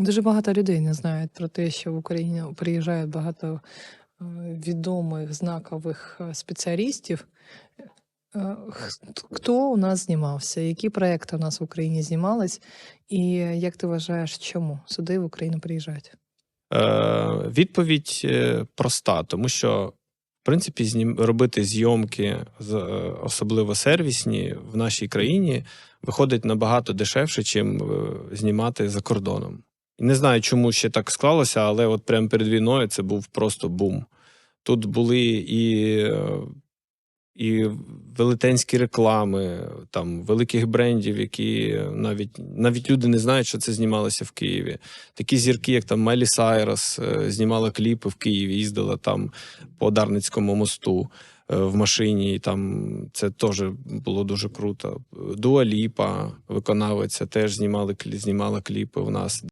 Дуже багато людей не знають про те, що в Україну приїжджає багато е, відомих знакових е, спеціалістів. Е, Хто у нас знімався? Які проекти у нас в Україні знімались? І як ти вважаєш, чому сюди в Україну приїжджають? Е, відповідь проста, тому що, в принципі, знім, робити зйомки, з- особливо сервісні, в нашій країні виходить набагато дешевше, чим знімати за кордоном. Не знаю, чому ще так склалося, але от прямо перед війною це був просто бум. Тут були і, і велетенські реклами, там великих брендів, які навіть навіть люди не знають, що це знімалося в Києві. Такі зірки, як там Мелі Сайрос, е, знімала кліпи в Києві, їздила там по Дарницькому мосту е, в машині. І там це теж було дуже круто. Дуа Ліпа, виконавиця, теж знімали знімала кліпи у нас.